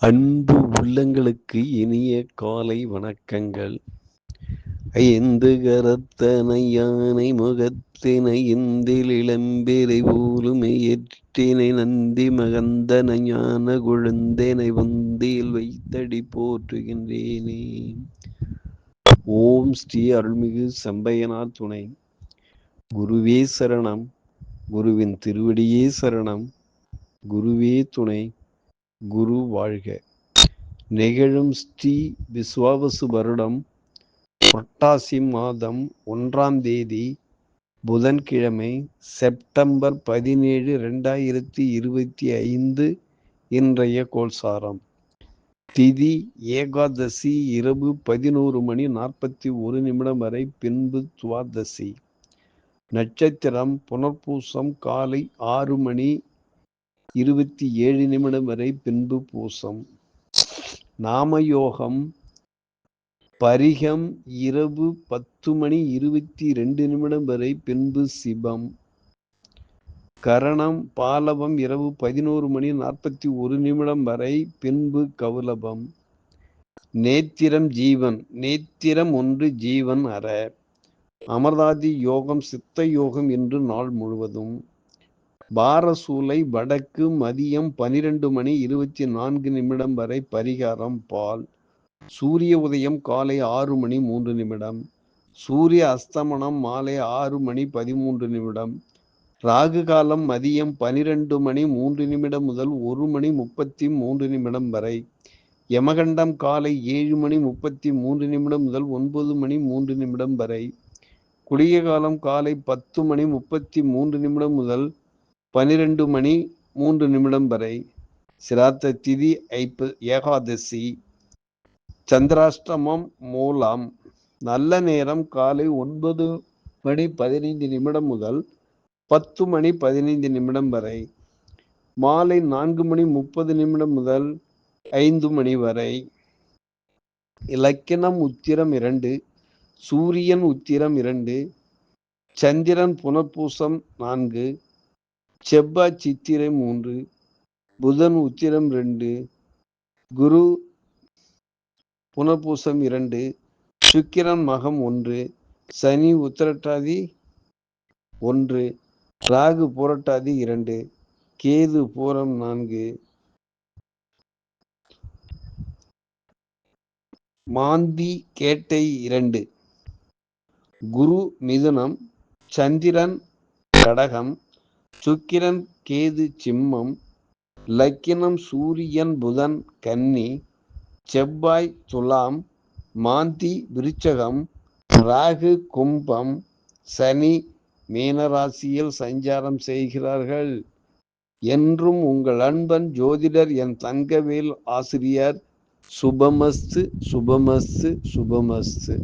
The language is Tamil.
அன்பு உள்ளங்களுக்கு இனிய காலை வணக்கங்கள். ஐந்து கரத்தனை யானை முகத்தினை இந்தில் இளம்பெறை ஊலுமை எற்றினை நந்தி மகந்தன ஞான குழந்தனை வந்தியில் வைத்தடி போற்றுகின்றேனே. ஓம் ஸ்ரீ அருள்மிகு சம்பையனார் துணை. குருவே சரணம். குருவின் திருவடியே சரணம். குருவே துணை. குரு வாழ்க. நிகழும் ஸ்ரீ விஸ்வாவசு வருடம் புரட்டாசி மாதம் ஒன்றாம் தேதி புதன்கிழமை செப்டம்பர் பதினேழு ரெண்டாயிரத்தி இருபத்தி ஐந்து இன்றைய கோல்சாரம் திதி ஏகாதசி இரவு பதினோரு மணி நாற்பத்தி ஒரு நிமிடம் வரை பின்பு துவாதசி. நட்சத்திரம் புனர்பூசம் காலை ஆறு மணி இருபத்தி ஏழு நிமிடம் வரை பின்பு பூசம். நாமயோகம் பரிகம் இரவு பத்து மணி இருபத்தி ரெண்டு நிமிடம் வரை பின்பு சிபம். கரணம் பாலவம் இரவு பதினோரு மணி நாற்பத்தி ஒரு நிமிடம் வரை பின்பு கவுலபம் நேத்திரம் ஜீவன் நேத்திரம் ஒன்று ஜீவன் அற. அமர்தாதி யோகம் சித்த யோகம் என்று நாள் முழுவதும். பாரசூலை வடக்கு மதியம் பனிரெண்டு மணி இருபத்தி நான்கு நிமிடம் வரை பரிகாரம் பால். சூரிய உதயம் காலை ஆறு மணி மூன்று நிமிடம். சூரிய அஸ்தமனம் மாலை ஆறு மணி பதிமூன்று நிமிடம். ராகு காலம் மதியம் பனிரெண்டு மணி மூன்று நிமிடம் முதல் ஒரு மணி முப்பத்தி மூன்று நிமிடம் வரை. யமகண்டம் காலை ஏழு மணி முப்பத்தி மூன்று நிமிடம் முதல் ஒன்பது மணி மூன்று நிமிடம் வரை. குளிய காலம் காலை பத்து மணி முப்பத்தி மூன்று நிமிடம் முதல் பனிரெண்டு மணி மூன்று நிமிடம் வரை சிராத்த திதி ஐப்பு ஏகாதசி. சந்திராஷ்டமம் மூலம் நல்ல நேரம் காலை ஒன்பது மணி பதினைந்து நிமிடம் முதல் பத்து மணி பதினைந்து நிமிடம் வரை மாலை நான்கு மணி முப்பது நிமிடம் முதல் ஐந்து மணி வரை. இலக்கணம் உத்திரம் இரண்டு சூரியன் உத்திரம் இரண்டு சந்திரன் புனர்பூசம் நான்கு செவ்வாய் சித்திரை மூன்று புதன் உத்திரம் ரெண்டு குரு புனர்பூசம் இரண்டு சுக்கிரன் மகம் ஒன்று சனி உத்திரட்டாதி ஒன்று ராகு புரட்டாதி இரண்டு கேது பூரம் நான்கு மாந்தி கேட்டை இரண்டு குரு மிதுனம் சந்திரன் கடகம் சுக்கிரன் கேது சிம்மம் லக்கினம் சூரியன் புதன் கன்னி செவ்வாய் துலாம் மாந்தி விருச்சகம் ராகு கும்பம் சனி மீனராசியில் சஞ்சாரம் செய்கிறார்கள். என்றும் உங்கள் அன்பன் ஜோதிடர் என் தங்கவேல் ஆசிரியர் சுபமஸ்து சுபமஸ்து சுபமஸ்து.